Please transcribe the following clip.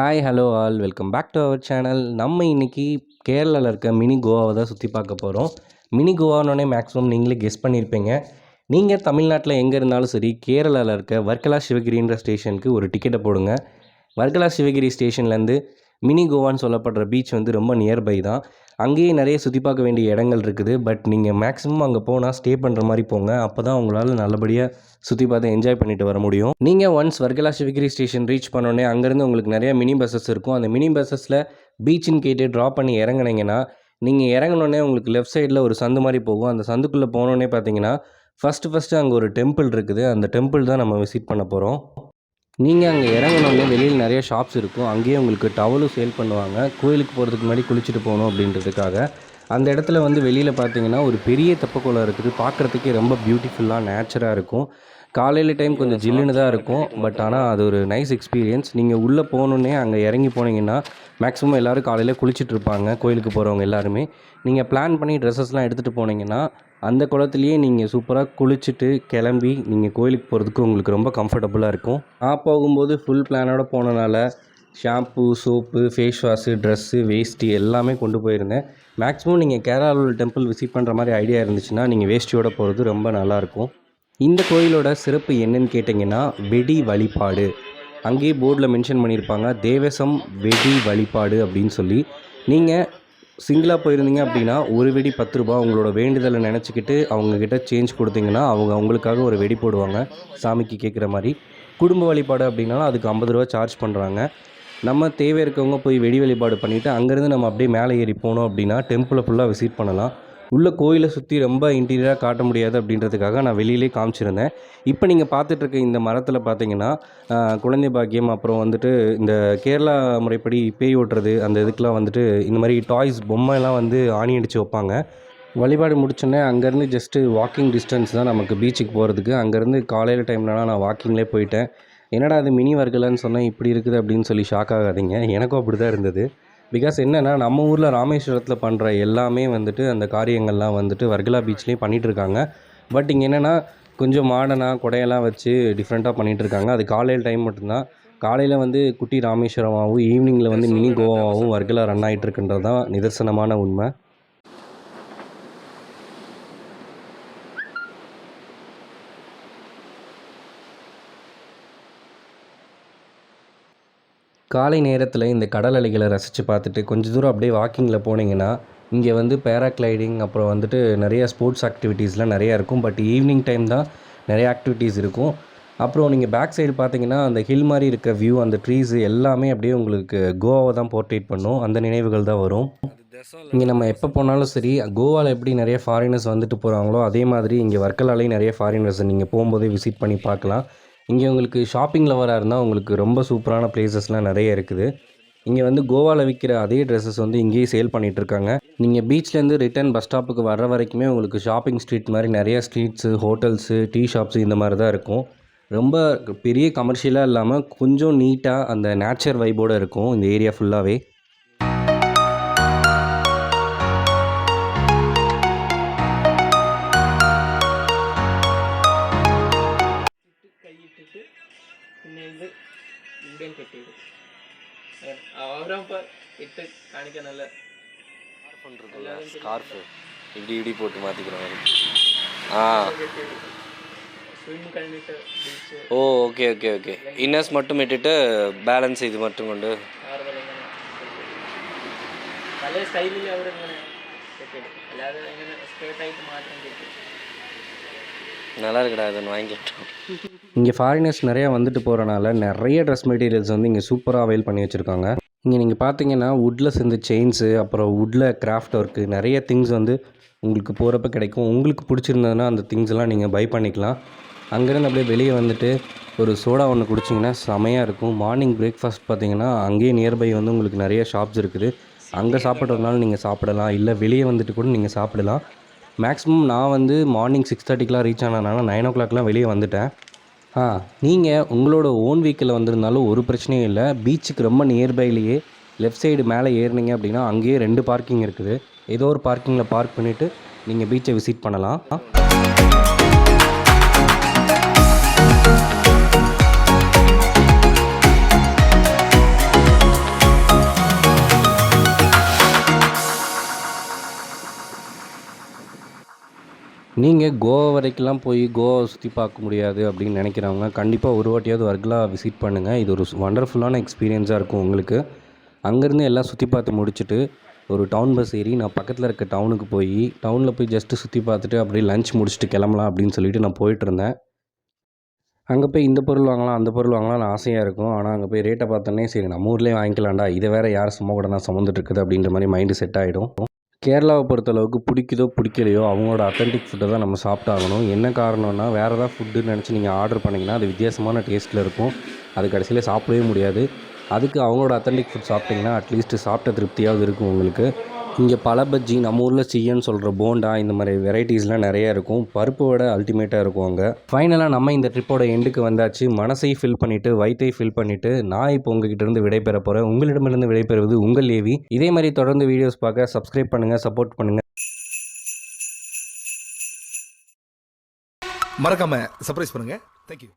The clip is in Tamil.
Hi hello all welcome back to our channel நம்ம இன்னைக்கு கேரளாவில் இருக்க மினி கோவாவை தான் சுற்றி பார்க்க போகிறோம் மினி கோவானோடனே மேக்ஸிமம் நீங்களே கெஸ் பண்ணியிருப்பீங்க நீங்கள் தமிழ்நாட்டில் எங்கே இருந்தாலும் சரி கேரளாவில் இருக்க வர்க்கலா சிவகிரின்ற ஸ்டேஷனுக்கு ஒரு டிக்கெட்டை போடுங்க. வர்க்கலா சிவகிரி ஸ்டேஷன்லேருந்து மினி கோவான்னு சொல்லப்படுற பீச் வந்து ரொம்ப நியர்பை தான். அங்கேயே நிறைய சுற்றி பார்க்க வேண்டிய இடங்கள் இருக்குது. பட் நீங்கள் மேக்ஸிமம் அங்கே போனால் ஸ்டே பண்ணுற மாதிரி போங்க. அப்போ தான் உங்களால் நல்லபடியாக சுற்றி பார்த்து என்ஜாய் பண்ணிட்டு வர முடியும். நீங்கள் once Varkala Sivagiri station reach பண்ணோடனே அங்கேருந்து உங்களுக்கு நிறைய மினி பஸ்ஸஸ் இருக்கும். அந்த மினி பஸ்ஸஸில் பீச்சுன்னு கேட்டு ட்ராப் பண்ணி இறங்குனீங்கன்னா நீங்கள் இறங்கினோடனே உங்களுக்கு லெஃப்ட் சைடில் ஒரு சந்து மாதிரி போகும். அந்த சந்துக்குள்ளே போனோடனே பார்த்தீங்கன்னா ஃபஸ்ட்டு ஃபஸ்ட்டு அங்கே ஒரு டெம்பிள் இருக்குது. அந்த டெம்பிள் தான் நம்ம விசிட் பண்ண போகிறோம் நீங்கள் அங்கே இறங்கினோடனே வெளியில் நிறைய ஷாப்ஸ் இருக்கும். அங்கேயே உங்களுக்கு டவலும் சேல் பண்ணுவாங்க. கோயிலுக்கு போகிறதுக்கு முன்னாடி குளிச்சுட்டு போகணும் அப்படின்றதுக்காக. அந்த இடத்துல வந்து வெளியில் பார்த்தீங்கன்னா ஒரு பெரிய தெப்பக்குளம் இருக்குது. பார்க்குறதுக்கே ரொம்ப பியூட்டிஃபுல்லாக நேச்சராக இருக்கும். காலையில் டைம் கொஞ்சம் ஜில்லுன்னு தான் இருக்கும். பட் ஆனால் அது ஒரு நைஸ் எக்ஸ்பீரியன்ஸ் நீங்கள் உள்ளே போகணுன்னே அங்கே இறங்கி போனீங்கன்னா மேக்ஸிமம் எல்லோரும் காலையில் குளிச்சுட்டு இருப்பாங்க. கோயிலுக்கு போகிறவங்க எல்லாருமே. நீங்கள் பிளான் பண்ணி ட்ரெஸ்ஸஸ்லாம் எடுத்துகிட்டு போனீங்கன்னா அந்த குளத்துலேயே நீங்கள் சூப்பராக குளிச்சுட்டு கிளம்பி நீங்கள் கோயிலுக்கு போகிறதுக்கு உங்களுக்கு ரொம்ப கம்ஃபர்டபுளாக இருக்கும். நான் போகும்போது ஃபுல் பிளானோட போனனால shampoo soap face wash dress வேஷ்டி எல்லாமே கொண்டு போயிருந்தேன். மேக்ஸிமம் நீங்கள் கேரளாவில் டெம்பிள் விசிட் பண்ணுற மாதிரி ஐடியா இருந்துச்சுன்னா நீங்கள் வேஷ்டியோட போகிறது ரொம்ப நல்லாயிருக்கும் இந்த கோயிலோட சிறப்பு என்னன்னு கேட்டிங்கன்னா வெடி வழிபாடு. அங்கேயே போர்டில் மென்ஷன் பண்ணியிருப்பாங்க தேவசம் வெடி வழிபாடு அப்படின்னு சொல்லி. நீங்கள் சிங்கிளாக போயிருந்தீங்க அப்படின்னா ஒரு வெடி பத்து ரூபா உங்களோட வேண்டுதலை நினச்சிக்கிட்டு அவங்கக்கிட்ட சேஞ்ச் கொடுத்தீங்கன்னா அவங்க அவங்களுக்காக ஒரு வெடி போடுவாங்க. சாமிக்கு கேட்குற மாதிரி. குடும்ப வழிபாடு அப்படின்னாலும் அதுக்கு ஐம்பது ரூபா சார்ஜ் பண்ணுறாங்க நம்ம தேவை இருக்கவங்க போய் வெடி வழிபாடு பண்ணிவிட்டு அங்கேருந்து நம்ம அப்படியே மேலே ஏறி போனோம் அப்படின்னா டெம்பிளை ஃபுல்லாக விசிட் பண்ணலாம். உள்ள கோயிலை சுற்றி ரொம்ப இன்டீரியராக காட்ட முடியாது அப்படின்றதுக்காக நான் வெளியிலே காமிச்சிருந்தேன். இப்போ நீங்கள் பார்த்துட்ருக்க இந்த மரத்தில் பார்த்தீங்கன்னா குழந்தை பாக்கியம் அப்புறம் வந்துட்டு இந்த கேரளா முறைப்படி பேய் ஓட்டுறது அந்த இதுக்கெலாம் வந்துட்டு இந்த மாதிரி டாய்ஸ் பொம்மைலாம் வந்து ஆணி அடித்து வைப்பாங்க. வழிபாடு முடிச்சோடனே அங்கேருந்து ஜஸ்ட்டு வாக்கிங் டிஸ்டன்ஸ் தான் நமக்கு பீச்சுக்கு போகிறதுக்கு அங்கேருந்து காலையில் டைம்லலாம் நான் வாக்கிங்லேயே போயிட்டேன். என்னடா அது மினி வர்க்கலன்னு சொன்னால் இப்படி இருக்குது அப்படின்னு சொல்லி ஷாக் ஆகாதீங்க. எனக்கும் அப்படி தான் இருந்தது. பிகாஸ் என்னென்னா நம்ம ஊரில் ராமேஸ்வரத்தில் பண்ணுற எல்லாமே வந்துட்டு அந்த காரியங்கள்லாம் வந்துட்டு வர்கலா பீச்லேயும் பண்ணிகிட்டு இருக்காங்க பட் இங்கே என்னென்னா கொஞ்சம் மாடர்னாக குடையெல்லாம் வச்சு டிஃப்ரெண்ட்டாக பண்ணிகிட்டு இருக்காங்க அது காலையில் டைம் மட்டும்தான். காலையில் வந்து குட்டி ராமேஸ்வரமாகவும் ஈவினிங்கில் வந்து மினி கோவாவும் வர்கலா ரன் ஆகிட்டு இருக்குன்றது தான் நிதர்சனமான உண்மை. காலை நேரத்தில் இந்த கடல் அலைகளை ரசித்து பார்த்துட்டு கொஞ்சம் தூரம் அப்படியே வாக்கிங்கில் போனீங்கன்னா இங்கே வந்து பேராக்ளைடிங் அப்புறம் வந்துட்டு நிறைய ஸ்போர்ட்ஸ் ஆக்டிவிட்டீஸ்லாம் நிறையா இருக்கும். பட் ஈவினிங் டைம் தான் நிறைய ஆக்டிவிட்டீஸ் இருக்கும். அப்புறம் நீங்கள் பேக் சைடு பார்த்தீங்கன்னா அந்த ஹில் மாதிரி இருக்க வியூ அந்த ட்ரீஸ் எல்லாமே அப்படியே உங்களுக்கு கோவாவை தான் போர்ட்ரேட் பண்ணும். அந்த நினைவுகள் தான் வரும். இங்கே நம்ம எப்போ போனாலும் சரி கோவாவில் எப்படி நிறைய ஃபாரினர்ஸ் வந்துட்டு போகிறாங்களோ அதே மாதிரி இங்கே வர்க்கலாலையும் நிறைய ஃபாரினர்ஸ் நீங்கள் போகும்போதே விசிட் பண்ணி பார்க்கலாம். இங்கே உங்களுக்கு ஷாப்பிங் லவராக இருந்தால் உங்களுக்கு ரொம்ப சூப்பரான பிளேசஸ்லாம் நிறைய இருக்குது. இங்கே வந்து கோவாவில் விற்கிற அதே ட்ரெஸ்ஸஸ் வந்து இங்கேயே சேல் பண்ணிகிட்ருக்காங்க இருக்காங்க நீங்கள் பீச்லேருந்து ரிட்டர்ன் பஸ் ஸ்டாப்புக்கு வர்ற வரைக்குமே உங்களுக்கு ஷாப்பிங் ஸ்ட்ரீட் மாதிரி நிறையா ஸ்ட்ரீட்ஸு ஹோட்டல்ஸு டீ ஷாப்ஸு இந்த மாதிரி தான் இருக்கும். ரொம்ப பெரிய கமர்ஷியலாக இல்லாமல் கொஞ்சம் நீட்டாக அந்த நேச்சர் வைபோடு இருக்கும் இந்த ஏரியா ஃபுல்லாகவே ഇവിടെയും കെട്ടി ഇടും ഓരോ ഇട്ട് കാണിക്കാൻ നല്ല ஸ்கார்ஃபு இப்படி இப்படி போட்டு மாற்றிக்கிற மாதிரி ஆ സ്വിം കഴിഞ്ഞിട്ട് ബീച്ച് ஓ ஓகே ஓகே ஓகே இன்னர்ஸ் மட்டும் இட்டுட்டு பேலன்ஸ் இது மட்டும் கொண்டு നോർമൽ ഇങ്ങനെ പല സ്റ്റൈലിൽ അവരിങ്ങനെ കെട്ടിയിടും അല്ലാതെ ഇങ്ങനെ സ്ട്രേറ്റായിട്ട് മാത്രം കെട്ടി நல்லா இருக்குடா அதை வாங்கிக்கிட்டோம் இங்கே ஃபாரினர்ஸ் நிறையா வந்துட்டு போகிறனால நிறைய ட்ரெஸ் மெட்டீரியல்ஸ் வந்து இங்கே சூப்பராக அவைல் பண்ணி வச்சுருக்காங்க. இங்கே நீங்கள் பார்த்தீங்கன்னா வுட்டில் சேர்ந்த செயின்ஸு அப்புறம் வுட்டில் கிராஃப்ட் ஒர்க்கு நிறைய திங்ஸ் வந்து உங்களுக்கு போகிறப்ப கிடைக்கும். உங்களுக்கு பிடிச்சிருந்ததுன்னா அந்த திங்ஸ் எல்லாம் நீங்கள் பை பண்ணிக்கலாம். அங்கேருந்து அப்படியே வெளியே வந்துட்டு ஒரு சோடா ஒன்று குடிச்சிங்கன்னா செமையாக இருக்கும். மார்னிங் பிரேக்ஃபாஸ்ட் பார்த்தீங்கன்னா அங்கேயே நியர்பை வந்து உங்களுக்கு நிறைய ஷாப்ஸ் இருக்குது. அங்கே சாப்பிட்றதுனால நீங்கள் சாப்பிடலாம். இல்லை வெளியே வந்துட்டு கூட நீங்கள் சாப்பிடலாம். மேக்ஸிமம் நான் வந்து மார்னிங் சிக்ஸ் தேர்ட்டிக்கெலாம் ரீச் ஆனதுனால நைன் ஓ கிளாக்லாம் வெளியே வந்துட்டேன். ஆ நீங்கள் உங்களோட ஓன் வீக்கில் வந்திருந்தாலும் ஒரு பிரச்சனையும் இல்லை. பீச்சுக்கு ரொம்ப நியர்பைலேயே லெஃப்ட் சைடு மேலே ஏறுனீங்க அப்படின்னா அங்கேயே ரெண்டு பார்க்கிங் இருக்குது. ஏதோ ஒரு பார்க்கிங்கில் பார்க் பண்ணிவிட்டு நீங்கள் பீச்சை விசிட் பண்ணலாம். நீங்கள் கோவா வரைக்கும்லாம் போய் கோவாவை சுற்றி பார்க்க முடியாது அப்படின்னு நினைக்கிறவங்க கண்டிப்பாக ஒரு வாட்டியாவது வர்க்கலா விசிட் பண்ணுங்கள் இது ஒரு வண்டர்ஃபுல்லான எக்ஸ்பீரியன்ஸாக இருக்கும் உங்களுக்கு. அங்கேருந்து எல்லாம் சுற்றி பார்த்து முடிச்சுட்டு ஒரு டவுன் பஸ் ஏறி நான் பக்கத்தில் இருக்க டவுனுக்கு போய் டவுனில் போய் ஜஸ்ட்டு சுற்றி பார்த்துட்டு அப்படியே லஞ்ச் முடிச்சுட்டு கிளம்பலாம் அப்படின்னு சொல்லிட்டு நான் போயிட்டுருந்தேன் அங்கே போய் இந்த பொருள் வாங்கலாம் அந்த பொருள் வாங்கலாம்னு ஆசையாக இருக்கும். ஆனால் அங்கே போய் ரேட்டை பார்த்தோன்னே சரி நம்ம ஊர்லேயே வாங்கிக்கலாம்டா. இதை வேறு யார் சும்மா கூட நான் சுமந்துட்டு இருக்குது அப்படின்ற மாதிரி மைண்டு செட் ஆகிடும் கேரளாவை பொறுத்தளவுக்கு பிடிக்குதோ பிடிக்கலையோ அவங்களோட அத்தன்டிக் ஃபுட்டை தான் நம்ம சாப்பிட்டாகணும். என்ன காரணம்னா வேறு ஏதாவது ஃபுட்டுன்னு நினச்சி நீங்கள் ஆர்டர் பண்ணிங்கன்னா அது வித்தியாசமான டேஸ்ட்டில் இருக்கும். அது கடைசியில் சாப்பிடவே முடியாது. அதுக்கு அவங்களோட அத்தன்டிக் ஃபுட் சாப்பிட்டிங்கன்னா அட்லீஸ்ட் சாப்பிட்ட திருப்தியாவது இருக்கும் உங்களுக்கு. இங்கே பல பஜ்ஜி நம்ம ஊரில் சியன்னு சொல்கிற போண்டா இந்த மாதிரி வெரைட்டிஸ்லாம் நிறையா இருக்கும். பருப்பு விட அல்டிமேட்டாக இருக்கும் அங்கே. ஃபைனலாக நம்ம இந்த ட்ரிப்போட எண்டுக்கு வந்தாச்சு. மனசை ஃபில் பண்ணிவிட்டு வயிற்றை ஃபில் பண்ணிவிட்டு நான் இப்போ உங்ககிட்ட இருந்து விடைபெற போகிறேன் உங்களிடமிருந்து விடைபெறுவது உங்கள் ஏவி. இதே மாதிரி தொடர்ந்து வீடியோஸ் பார்க்க சப்ஸ்கிரைப் பண்ணுங்கள் சப்போர்ட் பண்ணுங்கள் மறக்காமல் சர்ப்ரைஸ் பண்ணுங்கள் தேங்க்யூ